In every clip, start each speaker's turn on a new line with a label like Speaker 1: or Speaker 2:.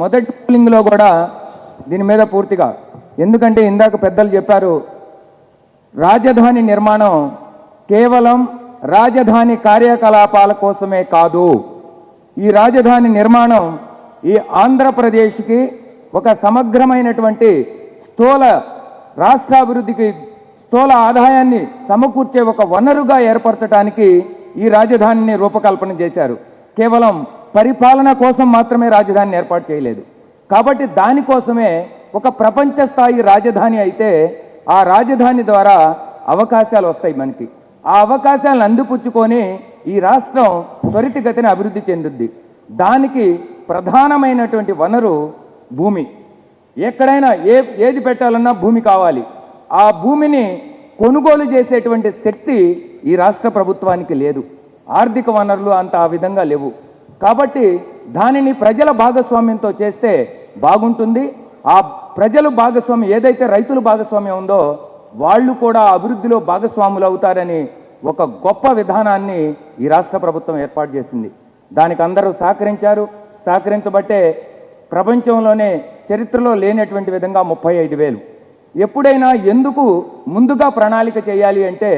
Speaker 1: మొదటి పోలింగ్లో కూడా దీని మీద పూర్తిగా. ఎందుకంటే ఇందాక పెద్దలు చెప్పారు రాజధాని నిర్మాణం కేవలం రాజధాని కార్యకలాపాల కోసమే కాదు. ఈ రాజధాని నిర్మాణం ఈ ఆంధ్రప్రదేశ్కి ఒక సమగ్రమైనటువంటి స్థూల రాష్ట్రాభివృద్ధికి స్థూల ఆదాయాన్ని సమకూర్చే ఒక వనరుగా ఏర్పరచడానికి ఈ రాజధానిని రూపకల్పన చేశారు. కేవలం పరిపాలన కోసం మాత్రమే రాజధానిని ఏర్పాటు చేయలేదు. కాబట్టి దానికోసమే ఒక ప్రపంచ స్థాయి రాజధాని అయితే ఆ రాజధాని ద్వారా అవకాశాలు వస్తాయి మనకి. ఆ అవకాశాలను అందిపుచ్చుకొని ఈ రాష్ట్రం త్వరితగతిన అభివృద్ధి చెందుద్ది. దానికి ప్రధానమైనటువంటి వనరు భూమి. ఎక్కడైనా ఏ ఏది పెట్టాలన్నా భూమి కావాలి. ఆ భూమిని కొనుగోలు చేసేటువంటి శక్తి ఈ రాష్ట్ర ప్రభుత్వానికి లేదు. ఆర్థిక వనరులు అంత ఆ విధంగా లేవు. కాబట్టి దానిని ప్రజల భాగస్వామ్యంతో చేస్తే బాగుంటుంది. ఆ ప్రజలు భాగస్వామ్యం ఏదైతే రైతుల భాగస్వామ్యం ఉందో వాళ్ళు కూడా అభివృద్ధిలో భాగస్వాములు అవుతారని ఒక గొప్ప విధానాన్ని ఈ రాష్ట్ర ప్రభుత్వం ఏర్పాటు చేసింది. దానికి అందరూ సహకరించారు. సహకరించబట్టే ప్రపంచంలోనే చరిత్రలో లేనటువంటి విధంగా ముప్పై ఐదు వేలు. ఎప్పుడైనా ఎందుకు ముందుగా ప్రణాళిక చేయాలి అంటే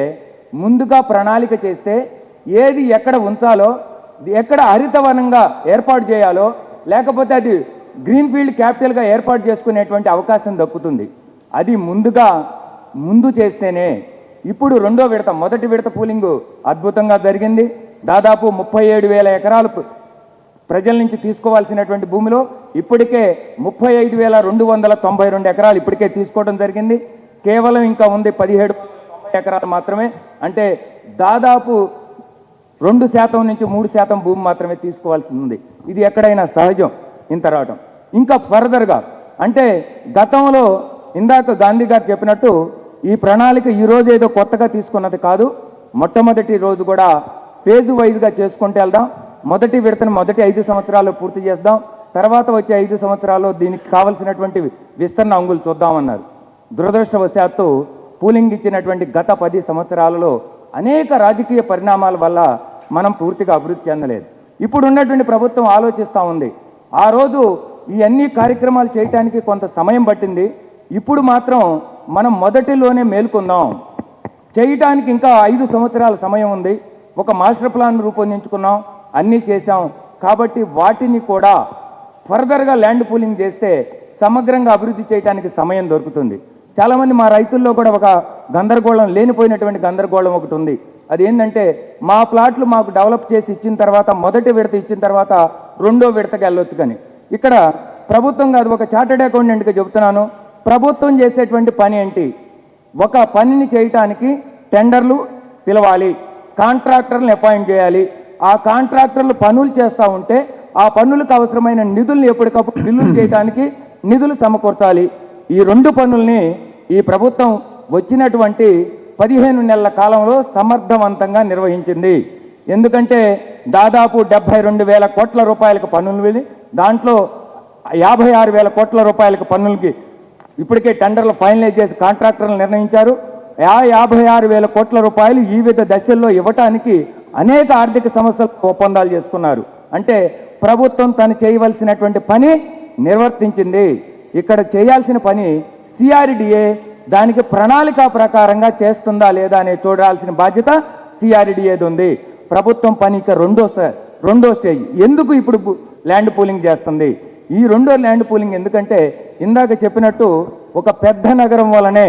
Speaker 1: ముందుగా ప్రణాళిక చేస్తే ఏది ఎక్కడ ఉంచాలో ఎక్కడ హరితవనంగా ఏర్పాటు చేయాలో లేకపోతే అది గ్రీన్ ఫీల్డ్ క్యాపిటల్గా ఏర్పాటు చేసుకునేటువంటి అవకాశం దక్కుతుంది. అది ముందుగా ముందు చేస్తేనే ఇప్పుడు రెండో విడత మొదటి విడత పూలింగ్ అద్భుతంగా జరిగింది. దాదాపు ముప్పై ఏడు వేల ఎకరాలు ప్రజల నుంచి తీసుకోవాల్సినటువంటి భూమిలో ఇప్పటికే ముప్పై ఐదు వేల రెండు వందల తొంభై రెండు ఎకరాలు ఇప్పటికే తీసుకోవడం జరిగింది. కేవలం ఇంకా ఉంది పదిహేడు ఎకరాలు మాత్రమే. అంటే దాదాపు రెండు శాతం నుంచి మూడు శాతం భూమి మాత్రమే తీసుకోవాల్సి ఉంది. ఇది ఎక్కడైనా సహజం. ఇంత రావడం ఇంకా ఫర్దర్గా అంటే గతంలో ఇందాక గాంధీ గారు చెప్పినట్టు ఈ ప్రణాళిక ఈ రోజు ఏదో కొత్తగా తీసుకున్నది కాదు. మొట్టమొదటి రోజు కూడా ఫేజ్ వైజ్గా చేసుకుంటూ వెళ్దాం. మొదటి విడతను మొదటి ఐదు సంవత్సరాలు పూర్తి చేద్దాం. తర్వాత వచ్చే ఐదు సంవత్సరాలు దీనికి కావలసినటువంటి విస్తరణ అంగులు చూద్దామన్నారు. దురదృష్టవశాత్తు పూలింగ్ ఇచ్చినటువంటి గత పది సంవత్సరాలలో అనేక రాజకీయ పరిణామాల వల్ల మనం పూర్తిగా అభివృద్ధి చెందలేదు. ఇప్పుడు ఉన్నటువంటి ప్రభుత్వం ఆలోచిస్తూ ఉంది. ఆ రోజు ఈ అన్ని కార్యక్రమాలు చేయటానికి కొంత సమయం పట్టింది. ఇప్పుడు మాత్రం మనం మొదటిలోనే మేల్కొందాం. చేయటానికి ఇంకా ఐదు సంవత్సరాల సమయం ఉంది. ఒక మాస్టర్ ప్లాన్ రూపొందించుకున్నాం. అన్నీ చేశాం. కాబట్టి వాటిని కూడా ఫర్దర్గా ల్యాండ్ పూలింగ్ చేస్తే సమగ్రంగా అభివృద్ధి చేయడానికి సమయం దొరుకుతుంది. చాలామంది మా రైతుల్లో కూడా ఒక గందరగోళం లేనిపోయినటువంటి గందరగోళం ఒకటి ఉంది. అది ఏంటంటే మా ప్లాట్లు మాకు డెవలప్ చేసి ఇచ్చిన తర్వాత మొదటి విడత ఇచ్చిన తర్వాత రెండో విడతకి వెళ్ళొచ్చు కానీ ఇక్కడ ప్రభుత్వం కాదు ఒక చార్టెడ్ అకౌంటెంట్గా చెబుతున్నాను. ప్రభుత్వం చేసేటువంటి పని ఏంటి? ఒక పనిని చేయటానికి టెండర్లు పిలవాలి కాంట్రాక్టర్లను అపాయింట్ చేయాలి. ఆ కాంట్రాక్టర్లు పనులు చేస్తూ ఉంటే ఆ పనులకు అవసరమైన నిధుల్ని ఎప్పటికప్పుడు బిల్లులు చేయడానికి నిధులు సమకూర్చాలి. ఈ రెండు పనుల్ని ఈ ప్రభుత్వం వచ్చినటువంటి పదిహేను నెలల కాలంలో సమర్థవంతంగా నిర్వహించింది. ఎందుకంటే దాదాపు డెబ్బై రెండు వేల కోట్ల రూపాయలకు పన్నులు వెళ్ళి దాంట్లో యాభై ఆరు వేల కోట్ల రూపాయలకు పన్నులకి ఇప్పటికే టెండర్లు ఫైనలైజ్ చేసి కాంట్రాక్టర్లు నిర్ణయించారు. ఆ యాభై ఆరు వేల కోట్ల రూపాయలు ఈ వివిధ దశల్లో ఇవ్వటానికి అనేక ఆర్థిక సంస్థలు ఒప్పందాలు చేసుకున్నారు. అంటే ప్రభుత్వం తను చేయవలసినటువంటి పని నిర్వర్తించింది. ఇక్కడ చేయాల్సిన పని సిఆర్డిఏ దానికి ప్రణాళిక ప్రకారంగా చేస్తుందా లేదా అనే చూడాల్సిన బాధ్యత సిఆర్డిఏది ఉంది. ప్రభుత్వం పనిక రెండో రెండో స్టేజ్. ఎందుకు ఇప్పుడు ల్యాండ్ పూలింగ్ చేస్తుంది? ఈ రెండో ల్యాండ్ పూలింగ్ ఎందుకంటే ఇందాక చెప్పినట్టు ఒక పెద్ద నగరం వలనే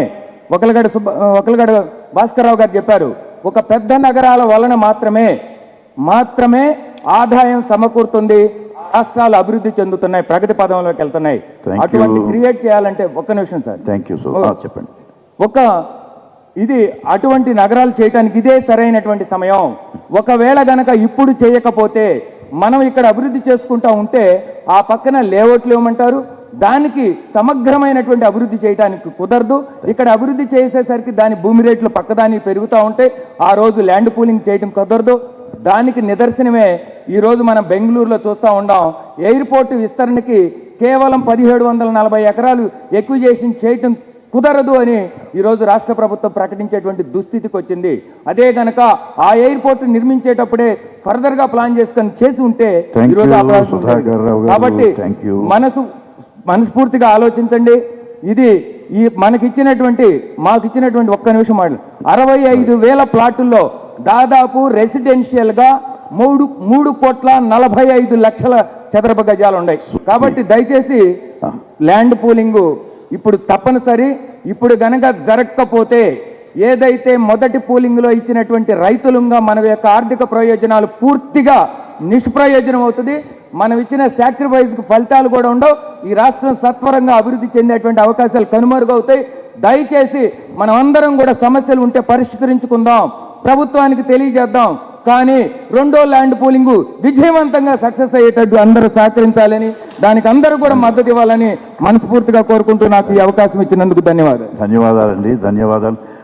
Speaker 1: ఒకలగడ సుబ్బ ఒకలగడ భాస్కర్రావు గారు చెప్పారు. ఒక పెద్ద నగరాల వలన మాత్రమే మాత్రమే ఆదాయం సమకూరుతుంది. రాష్ట్రాలు అభివృద్ధి చెందుతున్నాయి ప్రగతి పదంలోకి వెళ్తున్నాయి. అటువంటి క్రియేట్ చేయాలంటే ఒక్క నిమిషం సార్.
Speaker 2: థ్యాంక్ యూ సో
Speaker 1: ఓ.
Speaker 2: చెప్పండి.
Speaker 1: ఒక ఇది అటువంటి నగరాలు చేయటానికి ఇదే సరైనటువంటి సమయం. ఒకవేళ గనక ఇప్పుడు చేయకపోతే మనం ఇక్కడ అభివృద్ధి చేసుకుంటా ఉంటే ఆ పక్కన లేఅవుట్లు ఇవ్వమంటారు దానికి సమగ్రమైనటువంటి అభివృద్ధి చేయడానికి కుదరదు. ఇక్కడ అభివృద్ధి చేసేసరికి దాని భూమి రేట్లు పక్కదాని పెరుగుతూ ఉంటే ఆ రోజు ల్యాండ్ పూలింగ్ చేయడం కుదరదు. దానికి నిదర్శనమే ఈ రోజు మనం బెంగళూరులో చూస్తూ ఉండాం. ఎయిర్పోర్ట్ విస్తరణకి కేవలం పదిహేడు వందల నలభై ఎకరాలు ఎక్విజేషన్ చేయటం కుదరదు అని ఈరోజు రాష్ట్ర ప్రభుత్వం ప్రకటించేటువంటి దుస్థితికి వచ్చింది. అదే గనక ఆ ఎయిర్పోర్ట్ నిర్మించేటప్పుడే ఫర్దర్గా ప్లాన్ చేసుకొని చేసి ఉంటే ఈరోజు. కాబట్టి. మనసు మనస్ఫూర్తిగా ఆలోచించండి. ఇది ఈ మనకిచ్చినటువంటి మాకిచ్చినటువంటి ఒక్క నిమిషం మాటలు అరవై ఐదు వేల ప్లాటుల్లో దాదాపు రెసిడెన్షియల్గా మూడు మూడు కోట్ల నలభై ఐదు లక్షల చదరపు గజాలు ఉన్నాయి. కాబట్టి దయచేసి ల్యాండ్ పూలింగ్ ఇప్పుడు తప్పనిసరి ఇప్పుడు గనక జరగకపోతే ఏదైతే మొదటి పూలింగ్లో ఇచ్చినటువంటి రైతులుగా మన యొక్క ఆర్థిక ప్రయోజనాలు పూర్తిగా నిష్ప్రయోజనం అవుతుంది. మనం ఇచ్చిన సాక్రిఫైస్కు ఫలితాలు కూడా ఉండవు. ఈ రాష్ట్రం సత్వరంగా అభివృద్ధి చెందేటువంటి అవకాశాలు కనుమరుగవుతాయి. దయచేసి మనం అందరం కూడా సమస్యలు ఉంటే పరిష్కరించుకుందాం. ప్రభుత్వానికి తెలియజేద్దాం. కానీ రెండో ల్యాండ్ పూలింగ్ విజయవంతంగా సక్సెస్ అయ్యేటట్టు అందరూ సహకరించాలని దానికి అందరూ కూడా మద్దతు ఇవ్వాలని మనస్ఫూర్తిగా కోరుకుంటూ నాకు ఈ అవకాశం ఇచ్చినందుకు ధన్యవాదాలు.
Speaker 2: ధన్యవాదాలండి. ధన్యవాదాలు.